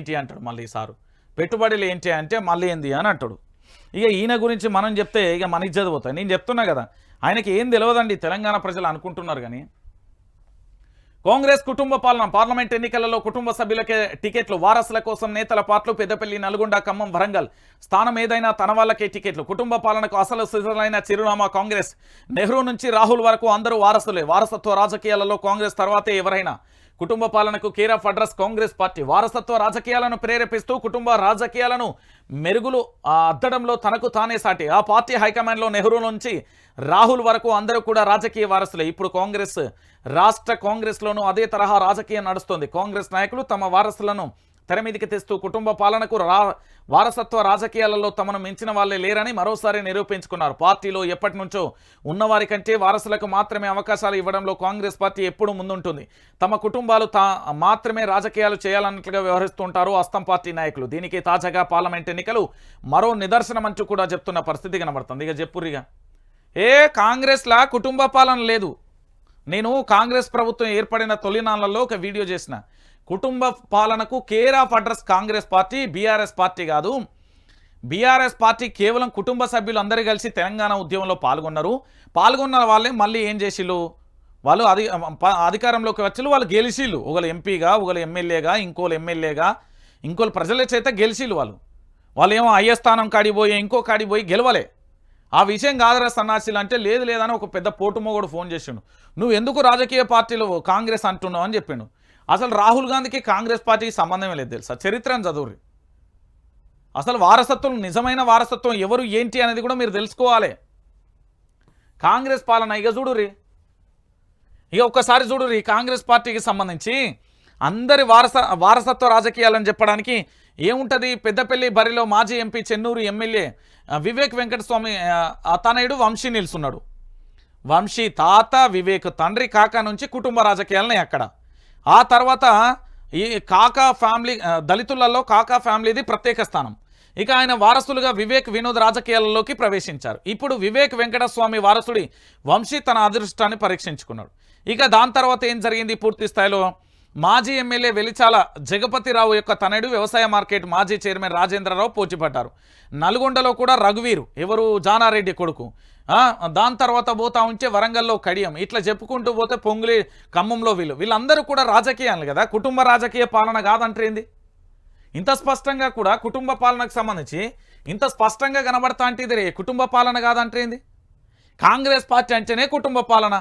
ఏంటి అంటాడు మళ్ళీ సారు? పెట్టుబడులు ఏంటి అంటే మళ్ళీ ఏంది అని అంటాడు. ఇక ఈయన గురించి మనం చెప్తే ఇక మన ఇజ్జత పోతాయి నేను చెప్తున్నా కదా ఆయనకి ఏం తెలియదండి తెలంగాణ ప్రజలు అనుకుంటున్నారు కానీ? కాంగ్రెస్ కుటుంబ పాలన పార్లమెంట్ ఎన్నికలలో కుటుంబ సభ్యులకే టికెట్లు వారసుల కోసం నేతల పాటలు పెద్దపల్లి నల్గొండ ఖమ్మం వరంగల్. స్థానం ఏదైనా తన వాళ్ళకే టికెట్లు. కుటుంబ పాలనకు అసలు సిజలైన చిరునామా కాంగ్రెస్. నెహ్రూ నుంచి రాహుల్ వరకు అందరూ వారసులే. వారసత్వ రాజకీయాలలో కాంగ్రెస్ తర్వాతే ఎవరైనా? కుటుంబ పాలనకు care of address Congress party వారసత్వ రాజకీయాలను ప్రేరేపిస్తూ కుటుంబ రాజకీయాలను మెరుగులు ఆ, అద్దడంలో తనకు తానే సాటి. ఆ పార్టీ హైకమాండ్లో నెహ్రూ నుంచి రాహుల్ వరకు అందరూ కూడా రాజకీయ వారసులే. ఇప్పుడు కాంగ్రెస్ రాష్ట్ర కాంగ్రెస్లోనూ అదే తరహా రాజకీయం నడుస్తోంది. కాంగ్రెస్ నాయకులు తమ వారసులను తెర మీదికి తెస్తూ కుటుంబ పాలనకు రా వారసత్వ రాజకీయాలలో తమను మించిన వాళ్ళే లేరని మరోసారి నిరూపించుకున్నారు. పార్టీలో ఎప్పటి నుంచో ఉన్నవారి కంటే వారసులకు మాత్రమే అవకాశాలు ఇవ్వడంలో కాంగ్రెస్ పార్టీ ఎప్పుడూ ముందుంటుంది. తమ కుటుంబాలు తా మాత్రమే రాజకీయాలు చేయాలన్నట్లుగా వ్యవహరిస్తుంటారు అస్తం పార్టీ నాయకులు. దీనికి తాజాగా పార్లమెంట్ ఎన్నికలు మరో నిదర్శనం అంటూ కూడా చెప్తున్న పరిస్థితి కనబడుతుంది. ఇక చెప్పురిగా ఏ కాంగ్రెస్లా కుటుంబ పాలన లేదు. నేను కాంగ్రెస్ ప్రభుత్వం ఏర్పడిన తొలినాళ్ళలో ఒక వీడియో చేసిన. కుటుంబ పాలనకు care of address Congress party BRS party కాదు. బీఆర్ఎస్ పార్టీ కేవలం కుటుంబ సభ్యులు అందరూ కలిసి తెలంగాణ ఉద్యమంలో పాల్గొన్నారు. పాల్గొన్న వాళ్ళే మళ్ళీ ఏం చేసిళ్ళు? వాళ్ళు అధి అధికారంలోకి వచ్చి వాళ్ళు గెలిచిళ్ళు ఒకళ్ళు ఎంపీగా ఒకళ్ళు ఎమ్మెల్యేగా ఇంకోళ్ళు ఎమ్మెల్యేగా ఇంకోళ్ళు ప్రజల చేత గెలిచిళ్ళు వాళ్ళు. వాళ్ళు ఏమో అయ్యే స్థానం కాడిపోయి ఇంకో కాడిపోయి గెలవలే. ఆ విషయం కాదరా సన్నాసిలు అంటే లేదు లేదని ఒక పెద్ద పోటుమోగడు ఫోన్ చేసిండు. నువ్వు ఎందుకు రాజకీయ పార్టీలు కాంగ్రెస్ అంటున్నావు అని చెప్పిండు. అసలు రాహుల్ గాంధీకి కాంగ్రెస్ పార్టీకి సంబంధమే లేదు తెలుసా? చరిత్రను చదువురి అసలు వారసత్వం నిజమైన వారసత్వం ఎవరు ఏంటి అనేది కూడా మీరు తెలుసుకోవాలి. కాంగ్రెస్ పాలన ఇక చూడురి ఇక ఒక్కసారి చూడురి కాంగ్రెస్ పార్టీకి సంబంధించి అందరి వారస వారసత్వ రాజకీయాలని చెప్పడానికి ఏముంటుంది? పెద్దపల్లి బరిలో మాజీ ఎంపీ చెన్నూరు ఎమ్మెల్యే వివేక్ వెంకటస్వామి తనయుడు వంశీ నిలుస్తున్నాడు వంశీ తాత వివేక్ తండ్రి కాకా నుంచి కుటుంబ రాజకీయాలని అక్కడ. ఆ తర్వాత ఈ కాకా ఫ్యామిలీ దళితులలో కాకా ఫ్యామిలీది ప్రత్యేక స్థానం. ఇక ఆయన వారసులుగా వివేక్ వినోద్ రాజకీయాలలోకి ప్రవేశించారు. ఇప్పుడు వివేక్ వెంకటస్వామి వారసుడి వంశీ తన అదృష్టాన్ని పరీక్షించుకున్నాడు. ఇక దాని తర్వాత ఏం జరిగింది? పూర్తి స్థాయిలో మాజీ ఎమ్మెల్యే వెలిచాల జగపతిరావు యొక్క తనయుడు వ్యవసాయ మార్కెట్ మాజీ చైర్మన్ రాజేంద్రరావు పోటీపడ్డారు నల్గొండలో కూడా రఘువీరు ఎవరు? జానారెడ్డి కొడుకు. దాని తర్వాత పోతా ఉంటే వరంగల్లో కడియం. ఇట్లా చెప్పుకుంటూ పోతే పొంగులి ఖమ్మంలో వీళ్ళు. వీళ్ళందరూ కూడా రాజకీయాలు కదా? కుటుంబ రాజకీయ పాలన కాదంటేంది ఇంత స్పష్టంగా కూడా కుటుంబ పాలనకు సంబంధించి ఇంత స్పష్టంగా కనబడతా అంటే ఇది కుటుంబ పాలన కాదంటేంది కాంగ్రెస్ పార్టీ అంటేనే కుటుంబ పాలన.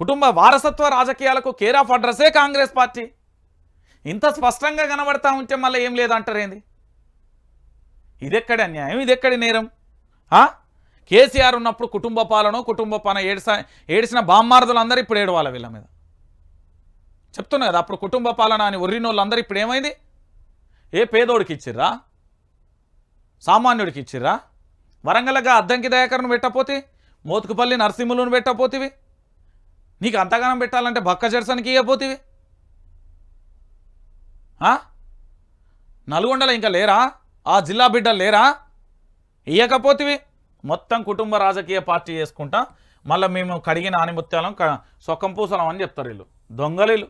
కుటుంబ వారసత్వ రాజకీయాలకు కేర్ ఆఫ్ అడ్రస్సే కాంగ్రెస్ పార్టీ. ఇంత స్పష్టంగా కనబడతా ఉంటే మళ్ళీ ఏం లేదంటారేంది ఇదెక్కడ అన్యాయం? ఇదెక్కడి నేరం? కేసీఆర్ ఉన్నప్పుడు కుటుంబ పాలన కుటుంబ పాలన ఏడిసా ఏడిసిన బామ్మారదులందరూ ఇప్పుడు ఏడవాలి వీళ్ళ మీద. చెప్తున్నా కదా అప్పుడు కుటుంబ పాలన అని ఒర్రినోళ్ళందరూ ఇప్పుడు ఏమైంది? ఏ పేదోడికి ఇచ్చిర్రా? సామాన్యుడికి ఇచ్చిర్రా? వరంగల్గా అద్దంకి దయాకరను పెట్టపోతే మోతుకుపల్లి నరసింహులను పెట్టపోతేవి నీకు అంతగానం పెట్టాలంటే బక్క జెర్సన్కి ఇవ్వబోతివి నల్గొండలో ఇంకా లేరా? ఆ జిల్లా బిడ్డలు లేరా? ఇయ్యకపోతివి? మొత్తం కుటుంబ రాజకీయ పార్టీ చేసుకుంటా మళ్ళీ మేము కడిగిన ఆనిముత్యాలం క సొక్కం పూసలం అని చెప్తారు వీళ్ళు. దొంగలీలు.